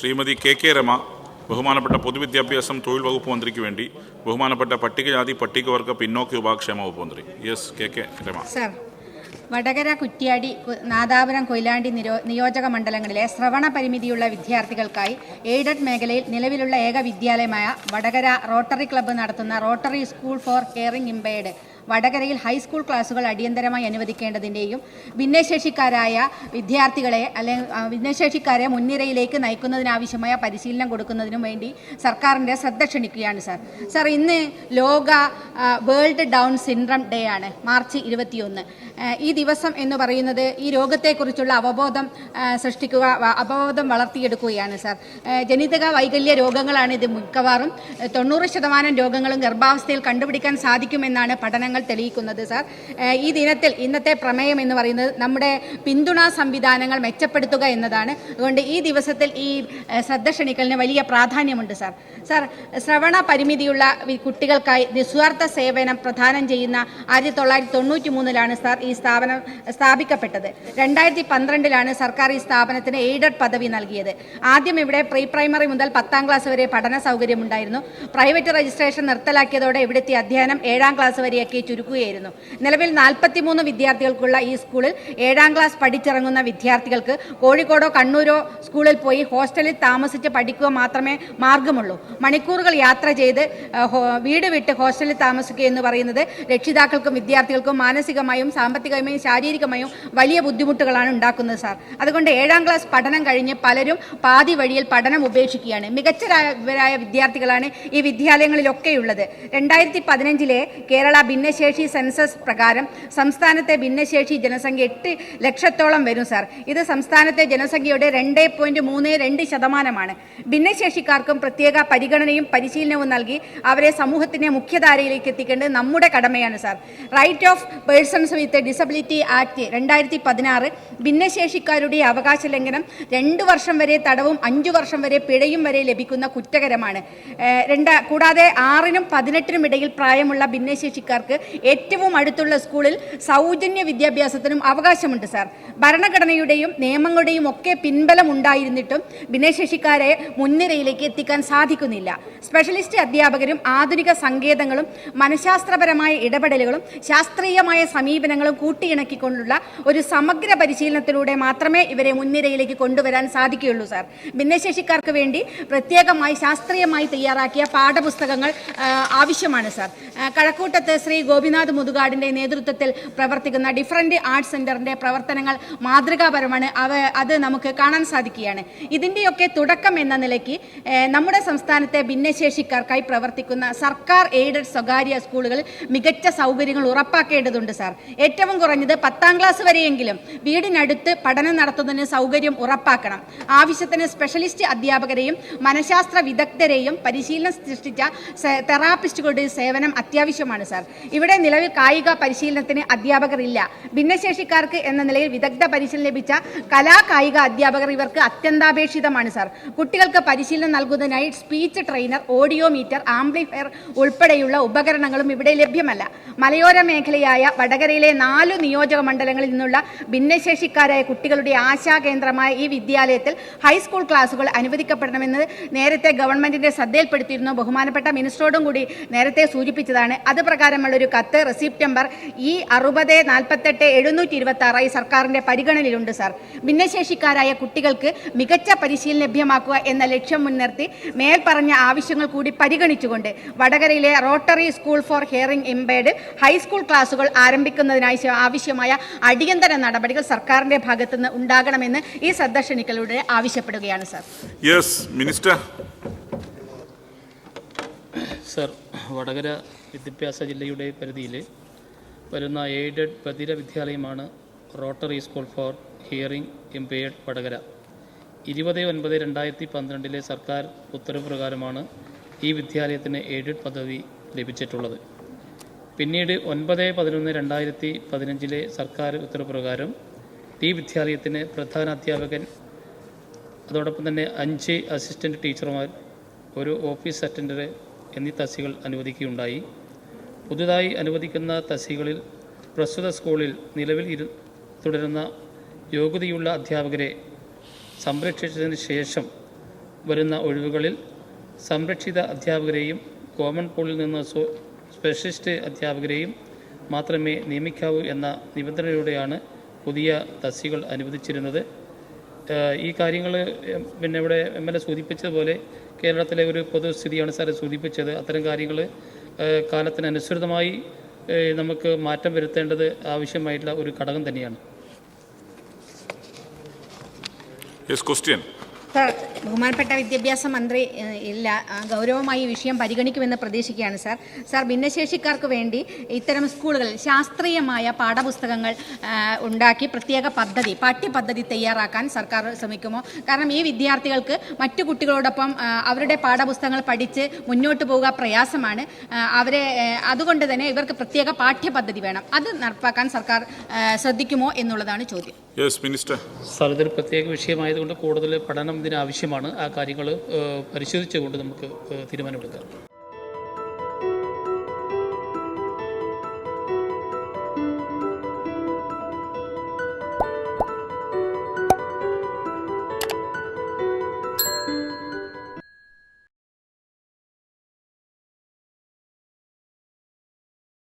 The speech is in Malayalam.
ശ്രീമതി കെ കെ രമ ബഹുമാനപ്പെട്ട പൊതുവിദ്യാഭ്യാസം തൊഴിൽ വകുപ്പ് മന്ത്രിക്ക് വേണ്ടി ബഹുമാനപ്പെട്ട പട്ടികജാതി പട്ടികവർഗ പിന്നോക്ക വിഭാഗക്ഷേമ വകുപ്പ് മന്ത്രി. Yes K K Rama. Sir Vadakara Kuttiadi Nadapuram Koyilandy നിയോജക മണ്ഡലങ്ങളിലെ ശ്രവണ പരിമിതിയുള്ള വിദ്യാർത്ഥികൾക്കായി എയ്ഡഡ് മേഖലയിൽ നിലവിലുള്ള ഏക വിദ്യാലയമായ വടകര റോട്ടറി ക്ലബ്ബ് നടത്തുന്ന rotary school for caring impaired വടകരയിൽ ഹൈസ്കൂൾ ക്ലാസുകൾ അടിയന്തരമായി അനുവദിക്കേണ്ടതിന്റെയും ഭിന്നശേഷിക്കാരായ വിദ്യാർത്ഥികളെ അല്ലെങ്കിൽ ഭിന്നശേഷിക്കാരെ മുൻനിരയിലേക്ക് നയിക്കുന്നതിനാവശ്യമായ പരിശീലനം കൊടുക്കുന്നതിനും വേണ്ടി സർക്കാരിന്റെ ശ്രദ്ധ ക്ഷണിക്കുകയാണ് സാർ. സാർ ഇന്ന് ലോക വേൾഡ് ഡൗൺ സിൻഡ്രം ഡേ ആണ് മാർച്ച് ഇരുപത്തിയൊന്ന്. ഈ ദിവസം എന്ന് പറയുന്നത് ഈ രോഗത്തെക്കുറിച്ചുള്ള അവബോധം സൃഷ്ടിക്കുക അവബോധം വളർത്തിയെടുക്കുകയാണ് സാർ. ജനിതക വൈകല്യ രോഗങ്ങളാണ് ഇത് മിക്കവാറും. തൊണ്ണൂറ് ശതമാനം രോഗങ്ങളും ഗർഭാവസ്ഥയിൽ കണ്ടുപിടിക്കാൻ സാധിക്കുമെന്നാണ് പഠനങ്ങൾ തെളിയിക്കുന്നത് സാർ. ഈ ദിനത്തിൽ ഇന്നത്തെ പ്രമേയം എന്ന് പറയുന്നത് നമ്മുടെ പിന്തുണാ സംവിധാനങ്ങൾ മെച്ചപ്പെടുത്തുക എന്നതാണ്. അതുകൊണ്ട് ഈ ദിവസത്തിൽ ഈ ശ്രദ്ധ ക്ഷണിക്കലിന് വലിയ പ്രാധാന്യമുണ്ട് സാർ. സാർ ശ്രവണ പരിമിതിയുള്ള കുട്ടികൾക്കായി നിസ്വാർത്ഥ സേവനം പ്രദാനം ചെയ്യുന്ന ആയിരത്തി തൊള്ളായിരത്തി തൊണ്ണൂറ്റി മൂന്നിലാണ് സാർ ഈ സ്ഥാപനം സ്ഥാപിക്കപ്പെട്ടത്. രണ്ടായിരത്തി പന്ത്രണ്ടിലാണ് സർക്കാർ ഈ സ്ഥാപനത്തിന് എയ്ഡഡ് പദവി നൽകിയത്. ആദ്യം ഇവിടെ പ്രീ പ്രൈമറി മുതൽ പത്താം ക്ലാസ് വരെ പഠന സൗകര്യമുണ്ടായിരുന്നു. പ്രൈവറ്റ് രജിസ്ട്രേഷൻ നിർത്തലാക്കിയതോടെ ഇവിടുത്തെ അധ്യയനം ഏഴാം ക്ലാസ് വരെയൊക്കെ ചുരുക്കുകയായിരുന്നു. നിലവിൽ നാൽപ്പത്തിമൂന്ന് വിദ്യാർത്ഥികൾക്കുള്ള ഈ സ്കൂളിൽ ഏഴാം ക്ലാസ് പഠിച്ചിറങ്ങുന്ന വിദ്യാർത്ഥികൾക്ക് കോഴിക്കോടോ കണ്ണൂരോ സ്കൂളിൽ പോയി ഹോസ്റ്റലിൽ താമസിച്ച് പഠിക്കുക മാത്രമേ മാർഗമുള്ളൂ. മണിക്കൂറുകൾ യാത്ര ചെയ്ത് വീട് വിട്ട് ഹോസ്റ്റലിൽ താമസിക്കുക എന്ന് പറയുന്നത് രക്ഷിതാക്കൾക്കും വിദ്യാർത്ഥികൾക്കും മാനസികമായും സാമ്പത്തികമായും ശാരീരികമായും വലിയ ബുദ്ധിമുട്ടുകളാണ് ഉണ്ടാക്കുന്നത് സാർ. അതുകൊണ്ട് ഏഴാം ക്ലാസ് പഠനം കഴിഞ്ഞ് പലരും പാതി വഴിയിൽ പഠനം ഉപേക്ഷിക്കുകയാണ്. മികച്ചവരായ വിദ്യാർത്ഥികളാണ് ഈ വിദ്യാലയങ്ങളിലൊക്കെയുള്ളത്. രണ്ടായിരത്തി പതിനഞ്ചിലെ കേരള ഭിന്നശേഷി സെൻസസ് പ്രകാരം സംസ്ഥാനത്തെ ഭിന്നശേഷി ജനസംഖ്യ എട്ട് ലക്ഷത്തോളം വരും സാർ. ഇത് സംസ്ഥാനത്തെ ജനസംഖ്യയുടെ രണ്ട് പോയിന്റ് മൂന്ന് രണ്ട് ശതമാനമാണ്. ഭിന്നശേഷിക്കാർക്കും പ്രത്യേക പരിഗണനയും പരിശീലനവും നൽകി അവരെ സമൂഹത്തിന്റെ മുഖ്യധാരയിലേക്ക് എത്തിക്കേണ്ടത് നമ്മുടെ കടമയാണ് sir. Right of persons with disability act രണ്ടായിരത്തി പതിനാറ് ഭിന്നശേഷിക്കാരുടെ അവകാശ ലംഘനം രണ്ട് വർഷം വരെ തടവും അഞ്ചു വർഷം വരെ പിഴയും വരെ ലഭിക്കുന്ന കുറ്റകരമാണ്. രണ്ട കൂടാതെ ആറിനും പതിനെട്ടിനും ഇടയിൽ പ്രായമുള്ള ഭിന്നശേഷിക്കാർക്ക് ഏറ്റവും അടുത്തുള്ള സ്കൂളിൽ സൗജന്യ വിദ്യാഭ്യാസത്തിനും അവകാശമുണ്ട് സാർ. ഭരണഘടനയുടെയും നിയമങ്ങളുടെയും ഒക്കെ പിൻബലം ഉണ്ടായിരുന്നിട്ടും ഭിന്നശേഷിക്കാരെ മുൻനിരയിലേക്ക് എത്തിക്കാൻ സാധിക്കുന്നില്ല. സ്പെഷ്യലിസ്റ്റ് അധ്യാപകരും ആധുനിക സങ്കേതങ്ങളും മനഃശാസ്ത്രപരമായ ഇടപെടലുകളും ശാസ്ത്രീയമായ സമീപനങ്ങളും കൂട്ടിയിണക്കിക്കൊണ്ടുള്ള ഒരു സമഗ്ര പരിശീലനത്തിലൂടെ മാത്രമേ ഇവരെ മുൻനിരയിലേക്ക് കൊണ്ടുവരാൻ സാധിക്കുകയുള്ളൂ സാർ. ഭിന്നശേഷിക്കാർക്ക് വേണ്ടി പ്രത്യേകമായി ശാസ്ത്രീയമായി തയ്യാറാക്കിയ പാഠപുസ്തകങ്ങൾ ആവശ്യമാണ് സാർ. കഴക്കൂട്ടത്ത് ശ്രീ ഗോപിനാഥ് മുതുകാടിന്റെ നേതൃത്വത്തിൽ പ്രവർത്തിക്കുന്ന ഡിഫറന്റ് ആർട്സ് സെന്ററിന്റെ പ്രവർത്തനങ്ങൾ മാതൃകാപരമാണ്. അവ അത് നമുക്ക് കാണാൻ സാധിക്കുകയാണ്. ഇതിന്റെയൊക്കെ തുടക്കം എന്ന നിലയ്ക്ക് നമ്മുടെ സംസ്ഥാനത്തെ ഭിന്നശേഷിക്കാർക്കായി പ്രവർത്തിക്കുന്ന സർക്കാർ എയ്ഡഡ് സ്വകാര്യ സ്കൂളുകളിൽ മികച്ച സൗകര്യങ്ങൾ ഉറപ്പാക്കേണ്ടതുണ്ട് സാർ. ഏറ്റവും കുറഞ്ഞത് പത്താം ക്ലാസ് വരെയെങ്കിലും വീടിനടുത്ത് പഠനം നടത്തുന്നതിന് സൗകര്യം ഉറപ്പാക്കണം. ആവശ്യത്തിന് സ്പെഷ്യലിസ്റ്റ് അധ്യാപകരെയും മനഃശാസ്ത്ര വിദഗ്ധരെയും പരിശീലനം സൃഷ്ടിച്ച തെറാപ്പിസ്റ്റുകളുടെ സേവനം അത്യാവശ്യമാണ് സാർ ഇവിടെ നിലവിൽ കായിക പരിശീലനത്തിന് അധ്യാപകർ ഇല്ല ഭിന്നശേഷിക്കാർക്ക് എന്ന നിലയിൽ വിദഗ്ധ പരിശീലനം ലഭിച്ച കലാ കായിക അധ്യാപകർ ഇവർക്ക് അത്യന്താപേക്ഷിതമാണ് സാർ കുട്ടികൾക്ക് പരിശീലനം നൽകുന്നതിനായി speech trainer audio meter amplifier ഉൾപ്പെടെയുള്ള ഉപകരണങ്ങളും ഇവിടെ ലഭ്യമല്ല. മലയോര മേഖലയായ വടകരയിലെ നാലു നിയോജക മണ്ഡലങ്ങളിൽ നിന്നുള്ള ഭിന്നശേഷിക്കാരായ കുട്ടികളുടെ ആശാ കേന്ദ്രമായ ഈ വിദ്യാലയത്തിൽ ഹൈസ്കൂൾ ക്ലാസുകൾ അനുവദിക്കപ്പെടണമെന്ന് നേരത്തെ ഗവൺമെന്റിന്റെ ശ്രദ്ധയിൽപ്പെടുത്തിയിരുന്നു ബഹുമാനപ്പെട്ട മിനിസ്റ്ററോടും കൂടി നേരത്തെ സൂചിപ്പിച്ചതാണ്. അത് പ്രകാരമുള്ളൊരു കത്ത് റെസിപ്റ്റ് നമ്പർ ഈ അറുപത് നാൽപ്പത്തെട്ട് എഴുന്നൂറ്റി ഇരുപത്തി ആറായി സർക്കാരിന്റെ പരിഗണനയിലുണ്ട് സാർ ഭിന്നശേഷിക്കാരായ കുട്ടികൾക്ക് മികച്ച പരിശീലനം ലഭ്യമാക്കുക എന്ന ലക്ഷ്യം മുൻനിർത്തി മേൽപ്പറഞ്ഞ ആവശ്യങ്ങൾ കൂടി പരിഗണിച്ചുകൊണ്ട് വടകരയിലെ rotary school for hearing impaired high school ക്ലാസുകൾ ആരംഭിക്കുന്നതിനായി ശ- ആവശ്യമായ അടിയന്തര നടപടികൾ സർക്കാരിന്റെ ഭാഗത്തുനിന്ന് ഉണ്ടാകണമെന്ന് ഈ ശ്രദ്ധ ക്ഷണിക്കലൂടെ ആവശ്യപ്പെടുകയാണ് sir. Yes minister sir Vadakara വിദ്യാഭ്യാസ ജില്ലയുടെ പരിധിയിൽ വരുന്ന എയ്ഡഡ് ബധിര വിദ്യാലയമാണ് rotary school for hearing impaired Vadakara. ഇരുപത് ഒൻപത് രണ്ടായിരത്തി പന്ത്രണ്ടിലെ സർക്കാർ ഉത്തരവ് പ്രകാരമാണ് ഈ വിദ്യാലയത്തിന് എയ്ഡഡ് പദവി ലഭിച്ചിട്ടുള്ളത്. പിന്നീട് ഒൻപത് പതിനൊന്ന് രണ്ടായിരത്തി പതിനഞ്ചിലെ സർക്കാർ ഉത്തരവ് പ്രകാരം ഈ വിദ്യാലയത്തിന് പ്രധാന അധ്യാപകൻ അതോടൊപ്പം തന്നെ അഞ്ച് അസിസ്റ്റന്റ് ടീച്ചർമാർ ഒരു ഓഫീസ് അറ്റൻഡർ എന്നീ തസ്തികൾ അനുവദിക്കുകയുണ്ടായി. പുതുതായി അനുവദിക്കുന്ന തസ്തികളിൽ പ്രസ്തുത സ്കൂളിൽ നിലവിൽ ഇരു തുടരുന്ന യോഗ്യതയുള്ള അധ്യാപകരെ സംരക്ഷിച്ചതിന് ശേഷം വരുന്ന ഒഴിവുകളിൽ സംരക്ഷിത അധ്യാപകരെയും കോമൺ പൂളിൽ നിന്ന് സ്പെഷ്യലിസ്റ്റ് അധ്യാപകരെയും മാത്രമേ നിയമിക്കാവൂ എന്ന നിബന്ധനയോടെയാണ് പുതിയ തസ്തികൾ അനുവദിച്ചിരുന്നത്. ഈ കാര്യങ്ങൾ പിന്നെ ഇവിടെ എം എൽ എ സൂചിപ്പിച്ചതുപോലെ കേരളത്തിലെ ഒരു പൊതുസ്ഥിതിയാണ് സാറ് സൂചിപ്പിച്ചത്. അത്തരം കാര്യങ്ങൾ കാലത്തിനനുസൃതമായി നമുക്ക് മാറ്റം വരുത്തേണ്ടത് ആവശ്യമായിട്ടുള്ള ഒരു ഘടകം തന്നെയാണ്. ക്വസ്റ്റ്യൻ സർ ബഹുമാനപ്പെട്ട വിദ്യാഭ്യാസ മന്ത്രി ഇല്ല ഗൗരവമായി ഈ വിഷയം പരിഗണിക്കുമെന്ന് പ്രതീക്ഷിക്കുകയാണ് സാർ. സാർ ഭിന്നശേഷിക്കാർക്ക് വേണ്ടി ഇത്തരം സ്കൂളുകളിൽ ശാസ്ത്രീയമായ പാഠപുസ്തകങ്ങൾ ഉണ്ടാക്കി പ്രത്യേക പദ്ധതി പാഠ്യപദ്ധതി തയ്യാറാക്കാൻ സർക്കാർ ശ്രമിക്കുമോ? കാരണം ഈ വിദ്യാർത്ഥികൾക്ക് മറ്റു കുട്ടികളോടൊപ്പം അവരുടെ പാഠപുസ്തകങ്ങൾ പഠിച്ച് മുന്നോട്ട് പോവുക പ്രയാസമാണ്. അവരെ അതുകൊണ്ട് തന്നെ ഇവർക്ക് പ്രത്യേക പാഠ്യപദ്ധതി വേണം. അത് നടപ്പാക്കാൻ സർക്കാർ ശ്രദ്ധിക്കുമോ എന്നുള്ളതാണ് ചോദ്യം. മിനിസ്റ്റർ സാർ ഇതൊരു പ്രത്യേക വിഷയമായതുകൊണ്ട് കൂടുതൽ പഠനം ഇതിനാവശ്യമാണ്. ആ കാര്യങ്ങൾ പരിശോധിച്ചുകൊണ്ട് നമുക്ക് തീരുമാനമെടുക്കാം.